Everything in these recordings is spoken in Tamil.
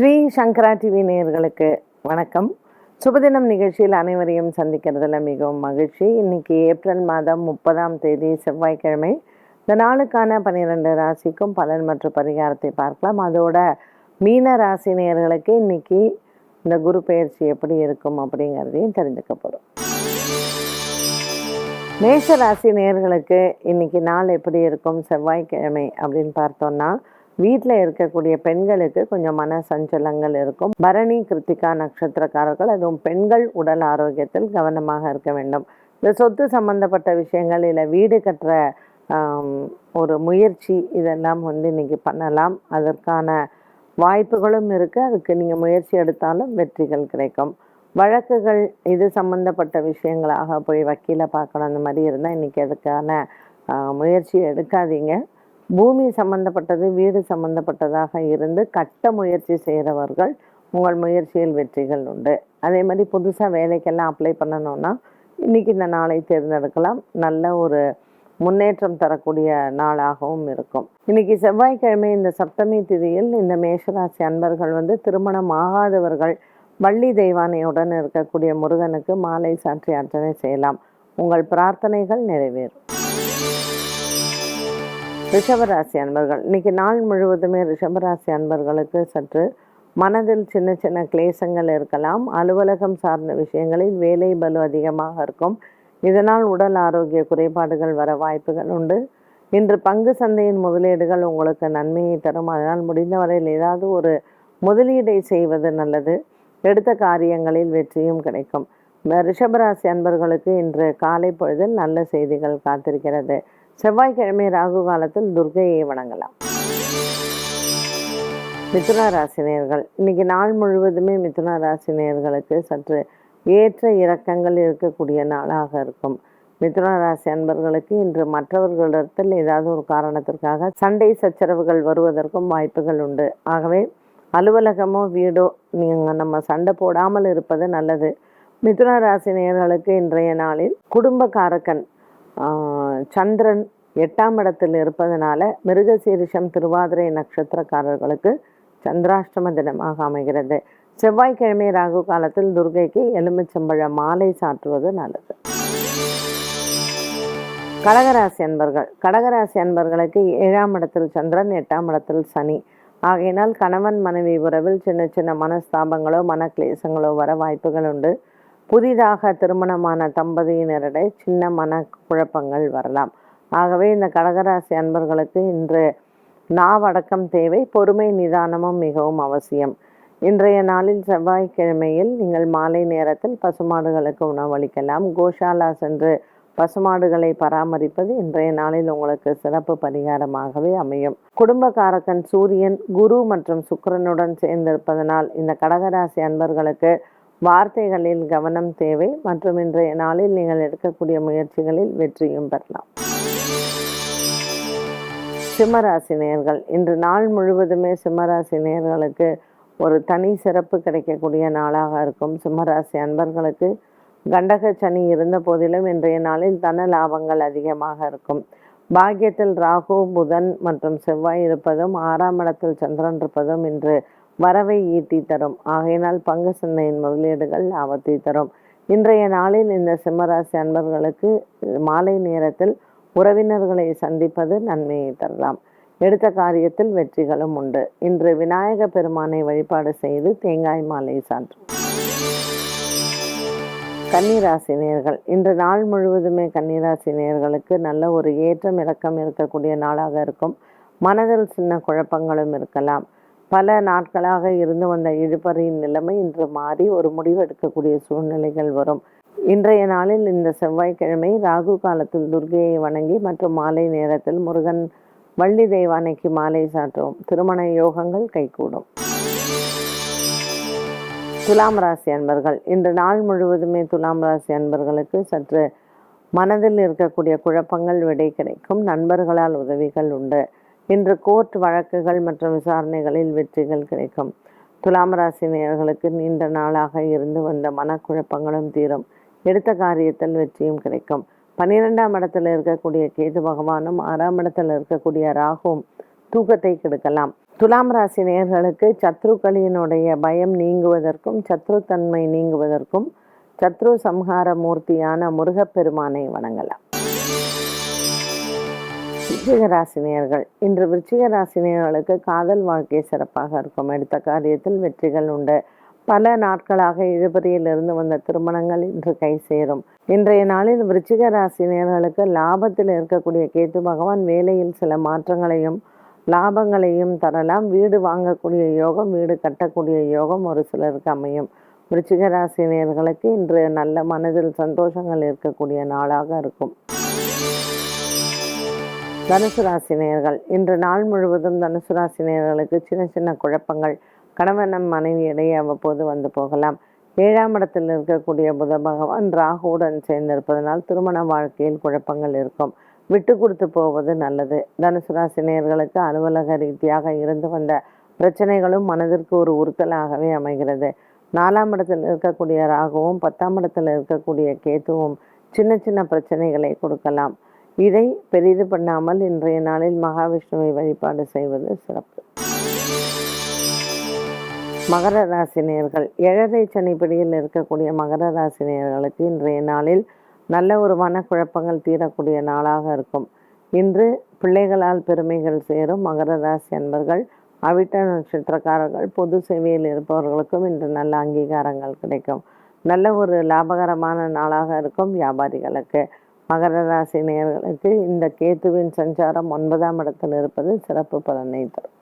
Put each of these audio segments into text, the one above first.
ஸ்ரீ சங்கரா டிவி நேயர்களுக்கு வணக்கம். சுபதினம் நிகழ்ச்சியில் அனைவரையும் சந்திக்கிறதுல மிகவும் மகிழ்ச்சி. இன்னைக்கு ஏப்ரல் மாதம் முப்பதாம் தேதி செவ்வாய்க்கிழமை. இந்த நாளுக்கான பன்னிரெண்டு ராசிக்கும் பலன் மற்றும் பரிகாரத்தை பார்க்கலாம். அதோட மீன ராசி நேயர்களுக்கு இன்னைக்கு இந்த குரு பயிற்சி எப்படி இருக்கும் அப்படிங்கிறதையும் தெரிஞ்சுக்க போகிறோம் மேஷ ராசி நேயர்களுக்கு இன்னைக்கு நாள் எப்படி இருக்கும்? செவ்வாய்க்கிழமை அப்படின்னு பார்த்தோம்னா வீட்டில் இருக்கக்கூடிய பெண்களுக்கு கொஞ்சம் மன சஞ்சலங்கள் இருக்கும். பரணி கிருத்திகா நட்சத்திரக்காரர்கள் அதுவும் பெண்கள் உடல் ஆரோக்கியத்தில் கவனமாக இருக்க வேண்டும். இந்த சொத்து சம்பந்தப்பட்ட விஷயங்கள் இல்லை வீடு கட்டுற ஒரு முயற்சி இதெல்லாம் வந்து இன்னைக்கு பண்ணலாம். அதற்கான வாய்ப்புகளும் இருக்குது அதுக்கு நீங்கள் முயற்சி எடுத்தாலும் வெற்றிகள் கிடைக்கும். வழக்குகள் இது சம்பந்தப்பட்ட விஷயங்களாக போய் வக்கீலை பார்க்கணும். அந்த மாதிரி இருந்தால் இன்றைக்கி அதுக்கான முயற்சி எடுக்காதீங்க. பூமி சம்பந்தப்பட்டது வீடு சம்பந்தப்பட்டதாக இருந்து கட்ட முயற்சி செய்கிறவர்கள் உங்கள் முயற்சியில் வெற்றிகள் உண்டு. அதே மாதிரி புதுசாக வேலைக்கெல்லாம் அப்ளை பண்ணணும்னா இன்றைக்கி இந்த நாளை தேர்ந்தெடுக்கலாம். நல்ல ஒரு முன்னேற்றம் தரக்கூடிய நாளாகவும் இருக்கும். இன்னைக்கு செவ்வாய்க்கிழமை இந்த சப்தமி திதியில் இந்த மேஷராசி அன்பர்கள் வந்து திருமணம் ஆகாதவர்கள் வள்ளி தெய்வானையுடன் இருக்கக்கூடிய முருகனுக்கு மாலை சாற்றி அர்ச்சனை செய்யலாம். உங்கள் பிரார்த்தனைகள் நிறைவேறும். ரிஷபராசி. அன்பர்கள். இன்னைக்கு நாள் முழுவதுமே ரிஷபராசி அன்பர்களுக்கு சற்று மனதில் சின்ன சின்ன கிளேசங்கள் இருக்கலாம். அலுவலகம் சார்ந்த விஷயங்களில் வேலை பலு அதிகமாக இருக்கும். இதனால் உடல் ஆரோக்கிய குறைபாடுகள் வர வாய்ப்புகள் உண்டு. இன்று பங்கு சந்தையின் முதலீடுகள் உங்களுக்கு நன்மையை தரும். அதனால் முடிந்தவரையில் ஏதாவது ஒரு முதலீடை செய்வது நல்லது. எடுத்த காரியங்களில் வெற்றியும் கிடைக்கும். ரிஷபராசி அன்பர்களுக்கு இன்று காலை பொழுதில் நல்ல செய்திகள் காத்திருக்கிறது. செவ்வாய்க்கிழமை ராகு காலத்தில் துர்கையை வணங்கலாம். மிதுன ராசினியர்கள் இன்னைக்கு நாள் முழுவதுமே மிதுன ராசினியர்களுக்கு சற்று ஏற்ற இறக்கங்கள் இருக்கக்கூடிய நாளாக இருக்கும். மிதுன ராசி அன்பர்களுக்கு இன்று மற்றவர்களிடத்தில் ஏதாவது ஒரு காரணத்திற்காக சண்டை சச்சரவுகள் வருவதற்கும் வாய்ப்புகள் உண்டு. ஆகவே அலுவலகமோ வீடோ நீங்கள் நம்ம சண்டை போடாமல் இருப்பது நல்லது. மிதுன ராசி நேர்களுக்கு இன்றைய நாளில் குடும்ப காரக்கன் சந்திரன் எட்டாம் இடத்தில் இருப்பதனால மிருகசீரிஷம் திருவாதிரை நட்சத்திரக்காரர்களுக்கு சந்திராஷ்டம தினமாக அமைகிறது. செவ்வாய்க்கிழமை ராகு காலத்தில் துர்கைக்கு எலுமிச்சம்பழ மாலை சாற்றுவது நல்லது. கடகராசி அன்பர்கள். கடகராசி அன்பர்களுக்கு ஏழாம் இடத்தில் சந்திரன் எட்டாம் இடத்தில் சனி. ஆகையினால் கணவன் மனைவி உறவில் சின்ன சின்ன மனஸ்தாபங்களோ மனக்லேசங்களோ வர வாய்ப்புகள் உண்டு. புதிதாக திருமணமான தம்பதியினரிடையே சின்ன மன குழப்பங்கள் வரலாம். ஆகவே இந்த கடகராசி அன்பர்களுக்கு இன்று நாவடக்கம் தேவை பொறுமை நிதானமும் மிகவும் அவசியம். இன்றைய நாளில் செவ்வாய்க்கிழமையில் நீங்கள் மாலை நேரத்தில் பசுமாடுகளுக்கு உணவளிக்கலாம். கோஷாலா சென்று பசுமாடுகளை பராமரிப்பது இன்றைய நாளில் உங்களுக்கு சிறப்பு பரிகாரமாகவே அமையும். குடும்பக்காரக்கன் சூரியன் குரு மற்றும் சுக்கரனுடன் சேர்ந்திருப்பதனால் இந்த கடகராசி அன்பர்களுக்கு வார்த்தைகளில் கவனம் தேவை. மற்றும் இன்றைய நாளில் நீங்கள் எடுக்கக்கூடிய முயற்சிகளில் வெற்றியும் பெறலாம். சிம்மராசினியர்கள் இன்று நாள் முழுவதுமே சிம்மராசினியர்களுக்கு ஒரு தனி சிறப்பு கிடைக்கக்கூடிய நாளாக இருக்கும். சிம்மராசி அன்பர்களுக்கு கண்டக சனி இருந்த போதிலும் இன்றைய நாளில் தன லாபங்கள் அதிகமாக இருக்கும். பாக்கியத்தில் ராகு புதன் மற்றும் செவ்வாய் இருப்பதும் ஆறாம் இடத்தில் சந்திரன் இருப்பதும் இன்று வரவை ஈட்டி தரும். ஆகையினால் பங்கு சந்தையின் முதலீடுகள் லாபத்தை தரும். இன்றைய நாளில் இந்த சிம்மராசி அன்பர்களுக்கு மாலை நேரத்தில் உறவினர்களை சந்திப்பது நன்மையை தரலாம். எடுத்த காரியத்தில் வெற்றிகளும் உண்டு. இன்று விநாயக பெருமானை வழிபாடு செய்து தேங்காய் மாலை சாற்றும் கன்னிராசி நேர்கள் இன்று நாள் முழுவதுமே கன்னிராசி நேர்களுக்கு நல்ல ஒரு ஏற்றம் இறக்கம் இருக்கக்கூடிய நாளாக இருக்கும். மனதில் சின்ன குழப்பங்களும் இருக்கலாம். பல நாட்களாக இருந்து வந்த இழுபறியின் நிலைமை இன்று மாறி ஒரு முடிவு எடுக்கக்கூடிய சூழ்நிலைகள் வரும். இன்றைய நாளில் இந்த செவ்வாய்க்கிழமை ராகு காலத்தில் துர்கையை வணங்கி மற்றும் மாலை நேரத்தில் முருகன் வள்ளி தெய்வானைக்கு மாலை சாற்றவும். திருமண யோகங்கள் கைகூடும். துலாம் ராசி அன்பர்கள் இன்று நாள் முழுவதுமே துலாம் ராசி அன்பர்களுக்கு சற்று மனதில் இருக்கக்கூடிய குழப்பங்கள் விடை கிடைக்கும். நண்பர்களால் உதவிகள் உண்டு. இன்று கோர்ட் வழக்குகள் மற்றும் விசாரணைகளில் வெற்றிகள் கிடைக்கும். துலாம் ராசி நேயர்களுக்கு நீண்ட நாளாக இருந்து வந்த மனக்குழப்பங்களும் தீரும். எடுத்த காரியத்தில் வெற்றியும் கிடைக்கும். பன்னிரெண்டாம் இடத்துல இருக்கக்கூடிய கேது பகவானும் ஆறாம் இடத்துல இருக்கக்கூடிய ராகுவும் தூக்கத்தை கெடுக்கலாம். துலாம் ராசி நேயர்களுக்கு சத்ருக்களினுடைய பயம் நீங்குவதற்கும் சத்ருத்தன்மை நீங்குவதற்கும் சத்ரு சம்ஹார மூர்த்தியான முருகப்பெருமானை வணங்கலாம். விருச்சிக ராசினியர்கள் இன்று விருச்சிக ராசினியர்களுக்கு காதல் வாழ்க்கை சிறப்பாக இருக்கும். எடுத்த காரியத்தில் வெற்றிகள் உண்டு. பல நாட்களாக இழுபறியிலிருந்து வந்த திருமணங்கள் இன்று கை சேரும். இன்றைய நாளில் விருச்சிக ராசினியர்களுக்கு லாபத்தில் இருக்கக்கூடிய கேத்து பகவான் வேலையில் சில மாற்றங்களையும் லாபங்களையும் தரலாம். வீடு வாங்கக்கூடிய யோகம் வீடு கட்டக்கூடிய யோகம் ஒரு சிலருக்கு அமையும். விருச்சிக ராசினியர்களுக்கு இன்று நல்ல மனதில் சந்தோஷங்கள் இருக்கக்கூடிய நாளாக இருக்கும். தனுசு ராசினியர்கள் இன்று நாள் முழுவதும் தனுசு ராசினியர்களுக்கு சின்ன சின்ன குழப்பங்கள் கணவனம் மனைவி இடையே அவ்வப்போது வந்து போகலாம். ஏழாம் இடத்தில் இருக்கக்கூடிய புத பகவான் ராகுவுடன் சேர்ந்திருப்பதனால் திருமண வாழ்க்கையில் குழப்பங்கள் இருக்கும். விட்டு கொடுத்து போவது நல்லது. தனுசு ராசினியர்களுக்கு அலுவலக ரீதியாக இருந்து வந்த பிரச்சனைகளும் மனதிற்கு ஒரு உறுத்தலாகவே அமைகிறது. நாலாம் இடத்தில் இருக்கக்கூடிய ராகுவும் பத்தாம் இடத்தில் இருக்கக்கூடிய கேத்துவும் சின்ன சின்ன பிரச்சனைகளை கொடுக்கலாம். இதை பெரிது பண்ணாமல் இன்றைய நாளில் மகாவிஷ்ணுவை வழிபாடு செய்வது சிறப்பு. மகர ராசினியர்கள் ஏழரை சனிப்படியில் இருக்கக்கூடிய மகர ராசினியர்களுக்கு இன்றைய நாளில் நல்ல ஒரு மனக்குழப்பங்கள் தீரக்கூடிய நாளாக இருக்கும். இன்று பிள்ளைகளால் பெருமைகள் சேரும். மகர ராசி அன்பர்கள் அவிட்ட நட்சத்திரக்காரர்கள் பொது சேவையில் இருப்பவர்களுக்கும் இன்று நல்ல அங்கீகாரங்கள் கிடைக்கும். நல்ல ஒரு லாபகரமான நாளாக இருக்கும் வியாபாரிகளுக்கு. மகர ராசி நேர்களுக்கு இந்த கேத்துவின் சஞ்சாரம் ஒன்பதாம் இடத்தில் இருப்பது சிறப்பு பலனை தரும்.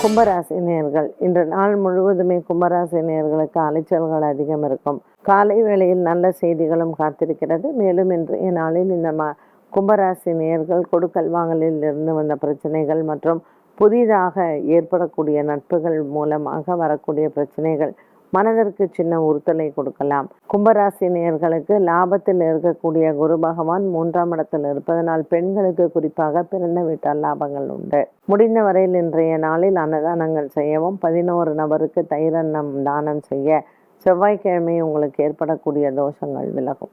கும்பராசி நேர்கள் இன்று நாள் முழுவதுமே கும்பராசி நேயர்களுக்கு அலைச்சல்கள் அதிகம் இருக்கும். காலை வேளையில் நல்ல செய்திகளும் காத்திருக்கிறது. மேலும் இன்றைய நாளில் இந்த ம கும்பராசி நேயர்கள் கொடுக்கல் வாங்கலில் இருந்து வந்த பிரச்சனைகள் மற்றும் புதிதாக ஏற்படக்கூடிய நட்புகள் மூலமாக வரக்கூடிய பிரச்சனைகள் மனதிற்கு சின்ன உறுத்தலை கொடுக்கலாம். கும்பராசி நேர்களுக்கு லாபத்தில் இருக்கக்கூடிய குரு பகவான் மூன்றாம் இடத்தில் இருப்பதனால் பெண்களுக்கு குறிப்பாக பிறந்த வீட்டால் லாபங்கள் உண்டு. முடிந்த வரையில் இன்றைய நாளில் அன்னதானங்கள் செய்யவும் பதினோரு நபருக்கு தைரன்னம் தானம் செய்ய செவ்வாய்க்கிழமை உங்களுக்கு ஏற்படக்கூடிய தோஷங்கள் விலகும்.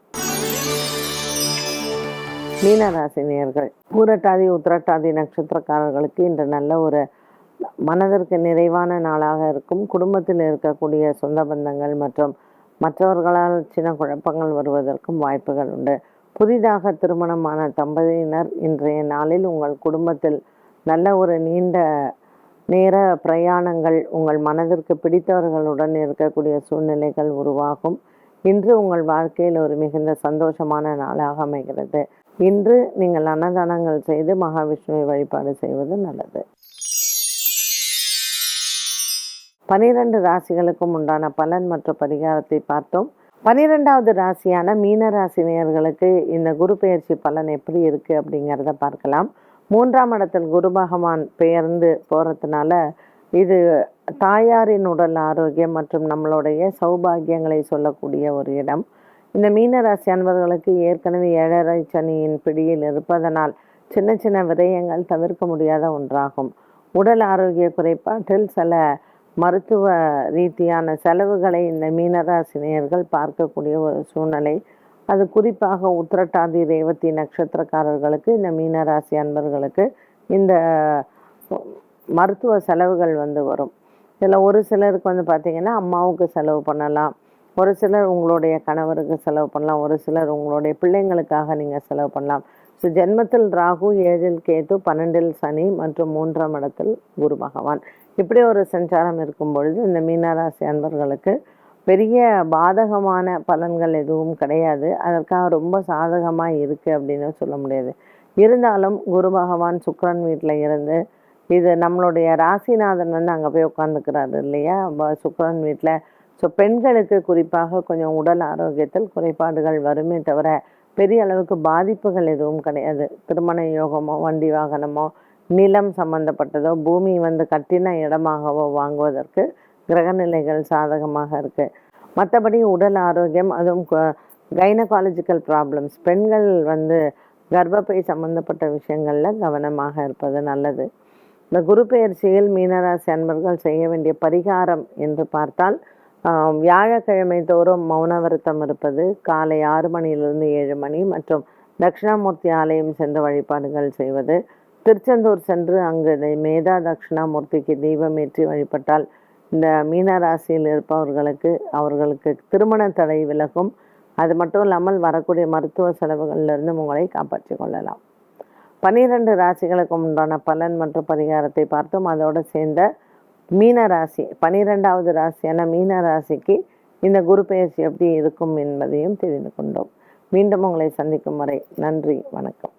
மீனராசினியர்கள். பூரட்டாதி உத்திரட்டாதி நட்சத்திரக்காரர்களுக்கு இன்று நல்ல ஒரு மனதிற்கு நிறைவான நாளாக இருக்கும். குடும்பத்தில் இருக்கக்கூடிய சொந்த பந்தங்கள் மற்றும் மற்றவர்களால் சின்ன குழப்பங்கள் வருவதற்கும் வாய்ப்புகள் உண்டு. புதிதாக திருமணமான தம்பதியினர் இன்றைய நாளில் உங்கள் குடும்பத்தில் நல்ல ஒரு நீண்ட நேர பிரயாணங்கள் உங்கள் மனதிற்கு பிடித்தவர்களுடன் இருக்கக்கூடிய சூழ்நிலைகள் உருவாகும். இன்று உங்கள் வாழ்க்கையில் ஒரு மிகுந்த சந்தோஷமான நாளாக அமைகிறது. இன்று நீங்கள் அன்னதானங்கள் செய்து மகாவிஷ்ணுவை வழிபாடு செய்வது நல்லது. பனிரெண்டு ராசிகளுக்கும் உண்டான பலன் மற்றும் பரிகாரத்தை பார்த்தோம். பனிரெண்டாவது ராசியான மீன ராசினியர்களுக்கு இந்த குரு பெயர்ச்சி பலன் எப்படி இருக்குது அப்படிங்கிறத பார்க்கலாம். மூன்றாம் இடத்தில் குரு பகவான் பெயர்ந்து போகிறதுனால இது தாயாரின் உடல் ஆரோக்கியம் மற்றும் நம்மளுடைய சௌபாகியங்களை சொல்லக்கூடிய ஒரு இடம். இந்த மீன ராசி அன்பர்களுக்கு ஏற்கனவே ஏழரை சனியின் பிடியில் இருப்பதனால் சின்ன சின்ன விரயங்கள் தவிர்க்க முடியாத ஒன்றாகும். உடல் ஆரோக்கிய குறைபாட்டில் சில மருத்துவ ரீதியான செலவுகளை இந்த மீனராசினியர்கள் பார்க்கக்கூடிய ஒரு சூழ்நிலை. அது குறிப்பாக உத்திரட்டாதி ரேவதி நட்சத்திரக்காரர்களுக்கு இந்த மீனராசி அன்பர்களுக்கு இந்த மருத்துவ செலவுகள் வந்து வரும். இதில் ஒரு சிலருக்கு வந்து பார்த்திங்கன்னா அம்மாவுக்கு செலவு பண்ணலாம். ஒரு சிலர் உங்களுடைய கணவருக்கு செலவு பண்ணலாம். ஒரு சிலர் உங்களுடைய பிள்ளைங்களுக்காக நீங்கள் செலவு பண்ணலாம். ஸோ ஜென்மத்தில் ராகு ஏழில் கேது பன்னெண்டில் சனி மற்றும் மூன்றாம் இடத்தில் குரு பகவான். இப்படி ஒரு சஞ்சாரம் இருக்கும் பொழுது இந்த மீனராசி அன்பர்களுக்கு பெரிய பாதகமான பலன்கள் எதுவும் கிடையாது. அதற்காக ரொம்ப சாதகமாக இருக்குது அப்படின்னு சொல்ல முடியாது. இருந்தாலும் குரு பகவான் சுக்கரன் வீட்டில் இருந்து இது நம்மளுடைய ராசிநாதன் வந்து அங்கே போய் உட்காந்துக்கிறாரு இல்லையா? சுக்கரன் வீட்டில் ஸோ பெண்களுக்கு குறிப்பாக கொஞ்சம் உடல் ஆரோக்கியத்தில் குறைபாடுகள் வருமே தவிர பெரிய அளவுக்கு பாதிப்புகள் எதுவும் கிடையாது. திருமண யோகமோ வண்டி வாகனமோ நிலம் சம்பந்தப்பட்டதோ பூமி வந்து கட்டின இடமாகவோ வாங்குவதற்கு கிரகநிலைகள் சாதகமாக இருக்குது மற்றபடி உடல் ஆரோக்கியம் அதுவும் கைனகாலஜிக்கல் ப்ராப்ளம்ஸ் பெண்கள் வந்து கர்ப்பப்பை சம்பந்தப்பட்ட விஷயங்களில் கவனமாக இருப்பது நல்லது. இந்த குரு பெயர்ச்சியில் மீனராசி அன்பர்கள் செய்ய வேண்டிய பரிகாரம் என்று பார்த்தால் வியாழக்கிழமை தோறும் மௌன விரதம் இருப்பது காலை ஆறு மணியிலிருந்து ஏழு மணி மற்றும் தட்சிணாமூர்த்தி ஆலயம் சென்று வழிபாடுகள் செய்வது திருச்செந்தூர் சென்று அங்கு மேதா தட்சிணாமூர்த்திக்கு தீபமேற்றி வழிபட்டால் இந்த மீன ராசியில் இருப்பவர்களுக்கு அவர்களுக்கு திருமண தடை விலகும். அது மட்டும் இல்லாமல் வரக்கூடிய மருத்துவ செலவுகளிலிருந்து உங்களை காப்பாற்றிக் கொள்ளலாம். பன்னிரண்டு ராசிகளுக்கு உண்டான பலன் மற்றும் பரிகாரத்தை பார்த்தோம் அதோடு சேர்ந்த மீன ராசி பன்னிரெண்டாவது ராசியான மீன ராசிக்கு இந்த குரு பெயர்ச்சி எப்படி இருக்கும் என்பதையும் தெரிந்து கொண்டோம். மீண்டும் உங்களை சந்திக்கும் வரை நன்றி வணக்கம்.